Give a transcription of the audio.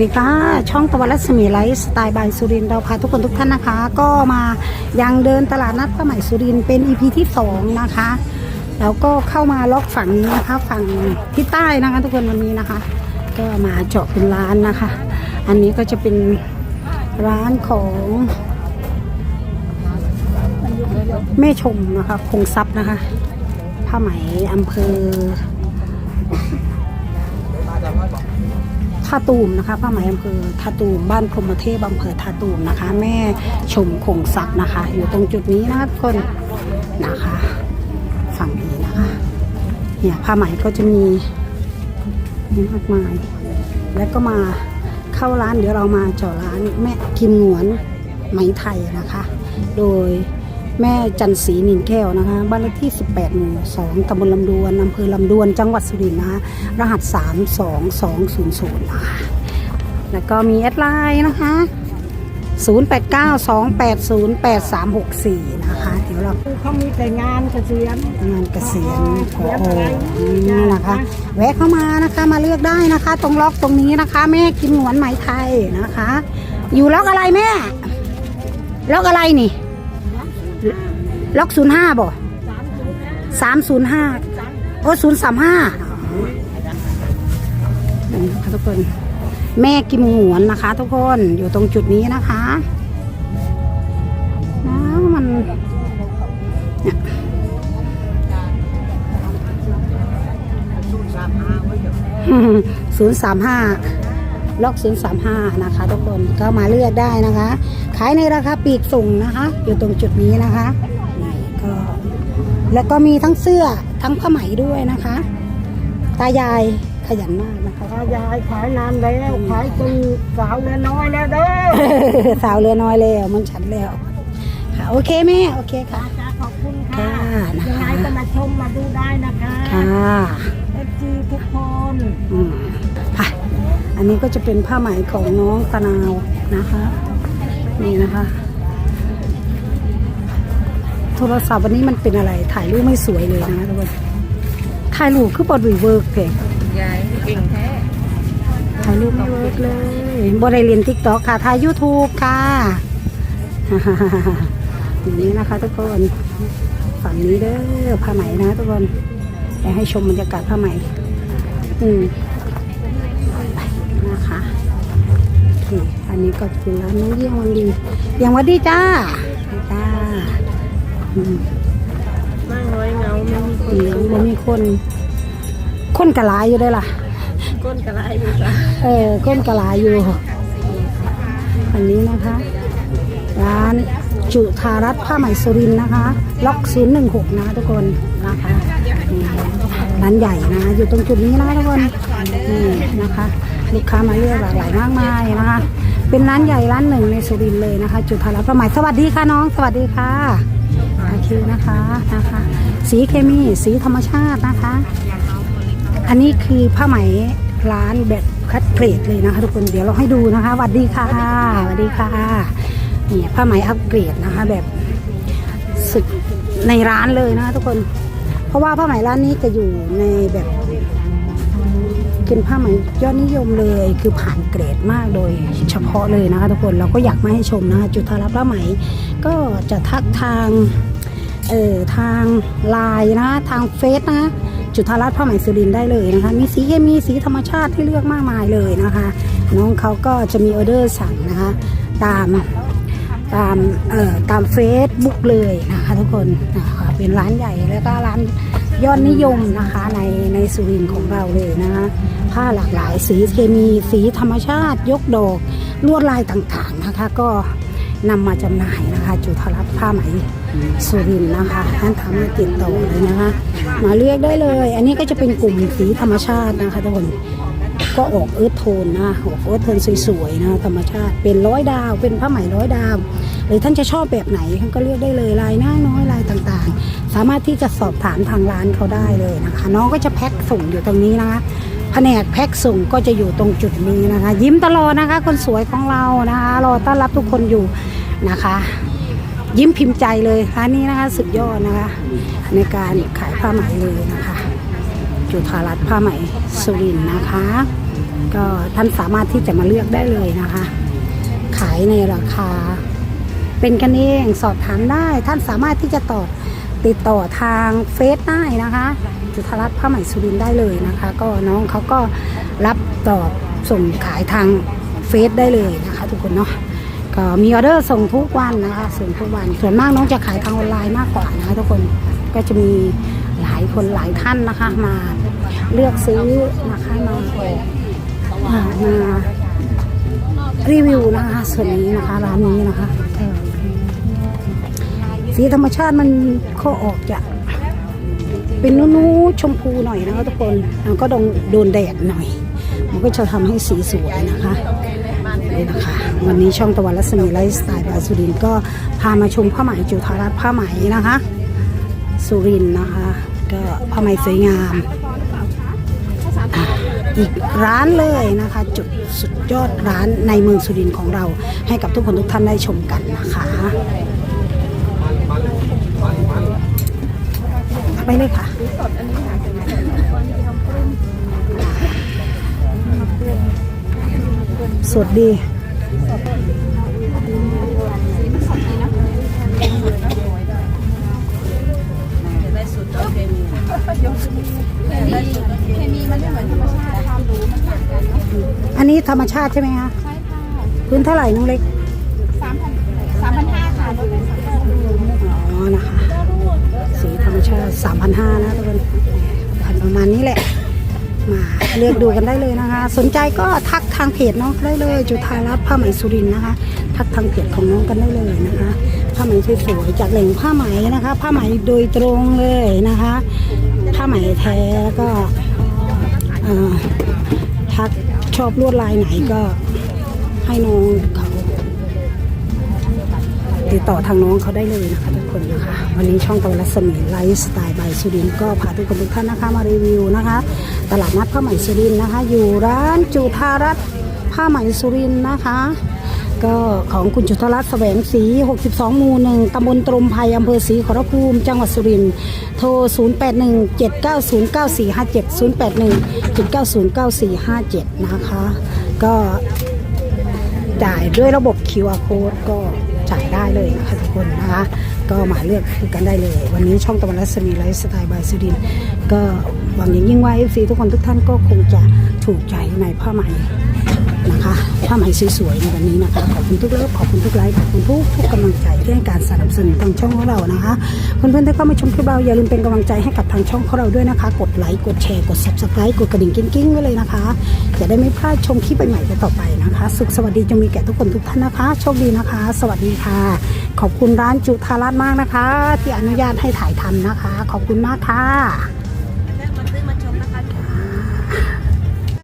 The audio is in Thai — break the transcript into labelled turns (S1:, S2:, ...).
S1: ดีค่ะ ช่องตะวันรัศมีไลฟ์สไตล์บายสุรินเราพาทุกคนทุกท่านนะคะ ก็มายังเดินตลาดนัดผ้าไหมสุรินเป็น EP ที่ 2 นะคะ แล้วก็เข้ามาล็อกฝั่งนี้นะคะ ฝั่งที่ใต้นะคะทุกคนวันนี้นะคะ ก็มาเจาะเป็นร้านนะคะ อันนี้ก็จะเป็นร้านของแม่ชมนะคะคงทรัพย์นะคะผ้าไหมอำเภอ ท่าตูมนะคะผ้าไหมอำเภอท่าตูมบ้านพรมเทพอำเภอท่าตูมนะคะ แม่ชมคงศักดิ์นะคะ อยู่ตรงจุดนี้นะคะทุกคนนะคะฝั่งนี้นะคะเนี่ยผ้าไหมก็จะมีมีมากมาย แล้วก็มาเข้าร้านเดี๋ยวเรามาเจาะร้านแม่กิมหนวนไหมไทยนะคะ โดย แม่จันศรีนินแก้วนะคะ บ้านเลขที่ 18 หมู่ 2ตำบลลำดวนอำเภอลำดวน จังหวัดสุรินทร์นะคะ รหัส 32200นะคะแล้วก็มีแอดไลน์นะคะ 0892808364 นะคะ เดี๋ยวเรา
S2: เขามีแต่งานเกษียณ
S1: งานเกษียณขอนี่นะคะ แวะเข้ามานะคะมาเลือกได้นะคะ ตรงล็อกตรงนี้นะคะ แม่กินหวนไหมไทยนะคะ อยู่ล็อกอะไรแม่ ล็อกอะไรนี่ ล็อกศูนย์ห้าบ่สามศูนย์ห้าโอ้ศูนย์สามห้าทุกคน แม่กิมหวนนะคะ ทุกคนอยู่ตรงจุดนี้นะคะน้ำมันศูนย์สามห้า ล็อกศูนย์สามห้านะคะ ทุกคนก็มาเลือกได้นะคะ ขายในราคาปลีกส่งนะคะ อยู่ตรงจุดนี้นะคะนี่ก็แล้วก็มีทั้งเสื้อทั้งผ้าไหมด้วยนะคะ ตายายขยันมากนะคะ
S2: ตายายขายนานแล้วขายจนสาวเรือน้อยแล้วเด้อ
S1: สาวเรือน้อยแล้วมันฉันแล้วค่ะโอเคแม่โอเคค่ะ
S2: จ้าขอบคุณค่ะ
S1: ค่ะนะคะ
S2: ยังไงก็มาชมมาดูได้นะคะ
S1: ค่ะ
S2: เอฟซีทุกคน
S1: อันนี้ก็จะเป็นผ้าไหมของน้องตะนาวนะคะ นี่นะคะ โทรศัพท์วันนี้มันเป็นอะไรถ่ายรูปไม่สวยเลยนะคะทุกคนถ่ายรูปคือบอดวีเวิร์กเพง
S2: ยายเก่งแท้
S1: ถ่ายรูปไม่เวิร์กเลยบอไดเรียนทิกตอกค่ะถ่ายยูทูบค่ะอย่างนี้นะคะทุกคนฝั่งนี้เด้อผ้าไหมนะทุกคนอยากให้ชมบรรยากาศผ้าไหมอืม อเคอันนี้ก็คือร้านน้องเยี่ยงวันดีเยี่ยงวันดีจ้าจ้าอืม
S2: นั่งน้อยเงาไม่มีคน
S1: เดี๋ยวมันมีคนคนกระลายอยู่ได้อล่ะ
S2: ก้นกระไรอยู่จ้ะ
S1: เออก้นกระลายอยู่ อันนี้นะคะ ร้านจุธารัตน์ผ้าไหมสุรินทร์นะคะ ล็อกศูนย์หนึ่งหกนะทุกคนนะคะนี่ร้านใหญ่นะ อยู่ตรงจุดนี้นะทุกคน นี่นะคะ ลูกค้ามาเลือกหลากหลายมากมายนะคะ เป็นร้านใหญ่ร้านหนึ่งในสุรินทร์เลยนะคะ จุธารัตน์ผ้าไหมสวัสดีค่ะน้อง สวัสดีค่ะโอเคนะคะนะคะ สีเคมีสีธรรมชาตินะคะ อันนี้คือผ้าไหมร้านแบบคัดเกรดเลยนะคะทุกคนเดี๋ยวเราให้ดูนะคะสวัสดีค่ะสวัสดีค่ะนี่ผ้าไหมอัปเกรดนะคะแบบสุดในร้านเลยนะคะทุกคน เพราะว่าผ้าไหมร้านนี้จะอยู่ในแบบ เป็นผ้าไหมยอดนิยมเลยคือผ่านเกรดมากโดยเฉพาะเลยนะคะทุกคนเราก็อยากมาให้ชมนะคะจุธารับผ้าไหม ก็จะทักทางเออทางไลน์นะทางเฟซนะจุฑารัตน์ผ้าไหมสุรินได้เลยนะคะมีสีเคมีสีธรรมชาติที่เลือกมากมายเลยนะคะ น้องเขาก็จะมีออเดอร์สั่งนะคะตามตามเอ่อตามเฟซบุ๊กเลยนะคะทุกคนนะคะเป็นร้านใหญ่แล้วก็ร้าน ยอดนิยมนะคะในในสุรินทร์ของเราเลยนะคะผ้าหลากหลายสีเคมีสีธรรมชาติ ยกดอกลวดลายต่างๆนะคะ ก็นำมาจำหน่ายนะคะ จุฑารัตน์ผ้าไหมสุรินนะคะท่านทำมาติดต่อเลยนะคะ มาเลือกได้เลย อันนี้ก็จะเป็นกลุ่มสีธรรมชาตินะคะทุกคนก็ออกเอิร์ธโทนนะออกเอิร์ธโทนสวยๆนะธรรมชาติเป็นร้อยดาว เป็นผ้าไหมร้อยดาว หรือท่านจะชอบแบบไหนท่านก็เลือกได้เลยลายหน้าน้อยลายต่างๆ สามารถที่จะสอบถามทางร้านเขาได้เลยนะคะ น้องก็จะแพ็คส่งอยู่ตรงนี้นะคะแผนกแพ็คส่งก็จะอยู่ตรงจุดนี้นะคะ ยิ้มตลอดนะคะ คนสวยของเรานะคะรอต้อนรับทุกคนอยู่นะคะ ยิ้มพิมพ์ใจเลยร้านนี้นะคะสุดยอดนะคะ ในการขายผ้าไหมเลยนะคะจุฑารัตผ้าไหมสุรินนะคะ ก็ท่านสามารถที่จะมาเลือกได้เลยนะคะ ขายในราคา เป็นกันเองสอบถามได้ท่านสามารถที่จะต่อ ติดต่อทางเฟซได้นะคะจุฑารัตน์ผ้าไหมสุรินได้เลยนะคะ ก็น้องเขาก็รับตอบส่งขายทางเฟซได้เลยนะคะทุกคนเนาะก็มีออเดอร์ส่งทุกวันนะคะส่งทุกวันส่วนมากน้องจะขายทางออนไลน์มากกว่านะคะทุกคนก็จะมีหลายคนหลายท่านนะคะมาเลือกซื้อนะคะมาอ่ามารีวิวนะคะส่วนนี้นะคะร้านนี้นะคะ สีธรรมชาติมันเขาออกจะเป็นนูๆชมพูหน่อยนะคะทุกคนแล้วก็โดนโดนแดดหน่อย มันก็จะทำให้สีสวยนะคะนี่นะคะวันนี้ช่องตะวันรัศมีไลฟ์สไตล์บาสุรินก็พามาชมผ้าไหมจุฑารัตน์ผ้าไหมนะคะ สุรินนะคะ ก็ผ้าไหมสวยงาม อีกร้านเลยนะคะ จุดสุดยอดร้านในเมืองสุรินทร์ของเรา ให้กับทุกคนทุกท่านได้ชมกันนะคะ ไปเลยค่ะสดดี
S3: เคมีมันไม่เหมือนธรรมชาติความรู้มันต่างกัน
S1: อันนี้ธรรมชาติใช่ไหมคะ
S3: ใช่ค่ะ
S1: พื้นเท่าไหร่น้องเล็ก
S3: สามพันสามพันห้าค่ะโดยเป็นสามพัน
S1: อ๋อนะคะ สีธรรมชาติ3,500นะทุกคนพันประมาณนี้แหละ มาเลือกดูกันได้เลยนะคะ สนใจก็ทักทางเพจน้องได้เลย จุธารัตน์ผ้าไหมสุรินนะคะ ทักทางเพจของน้องกันได้เลยนะคะผ้าไหมสวยๆจากแหล่งผ้าไหมนะคะ ผ้าไหมโดยตรงเลยนะคะ ผ้าไหมแท้ก็เอ่อทักชอบลวดลายไหนก็ให้น้องเข ติดต่อทางน้องเขาได้เลยนะคะทุกคนนะคะ วันนี้ช่องตะวันรัศมีไลฟ์สไตล์บายสุรินก็พาทุกคนทุกท่านนะคะมารีวิวนะคะ ตลาดนัดผ้าไหมสุรินนะคะ อยู่ร้านจุธารัตน์ผ้าไหมสุรินนะคะ ก็ของคุณจุธารัตน์แสวงศรี62 หมู่หนึ่งตำบลตรมไพรอำเภอศรีขอรภูมิ จังหวัดสุรินทร์โทร 0817909457 0817909457 นะคะ ก็จ่ายด้วยระบบ QR code ก็ จ่ายได้เลยนะคะทุกคนนะคะก็มาเลือกคือกันได้เลย วันนี้ช่องตะวันรัศมีไลฟ์สไตล์บายสุดินก็หวังอย่างยิ่งว่า FC ทุกคนทุกท่านก็คงจะถูกใจในผ้าไหม นะคะผ้าไหมสวยๆในวันนี้นะคะ ขอบคุณทุกเลิฟขอบคุณทุกไลค์ขอบคุณทุกทุกกำลังใจที่ให้การสนับสนุนทางช่องของเรานะคะเพื่อนๆที่เข้ามาชมคลิปเราอย่าลืมเป็นกำลังใจให้กับทางช่องของเราด้วยนะคะ กดไลค์กดแชร์กด subscribe กดกระดิ่งกิ้งๆไว้เลยนะคะจะได้ไม่พลาดชมคลิปใหม่ๆต่อไปนะคะ สุขสวัสดีจงมีแก่ทุกคนทุกท่านนะคะโชคดีนะคะ สวัสดีค่ะ ขอบคุณร้านจุธารัตน์มากนะคะ ที่อนุญาตให้ถ่ายทำนะคะ ขอบคุณมากค่ะ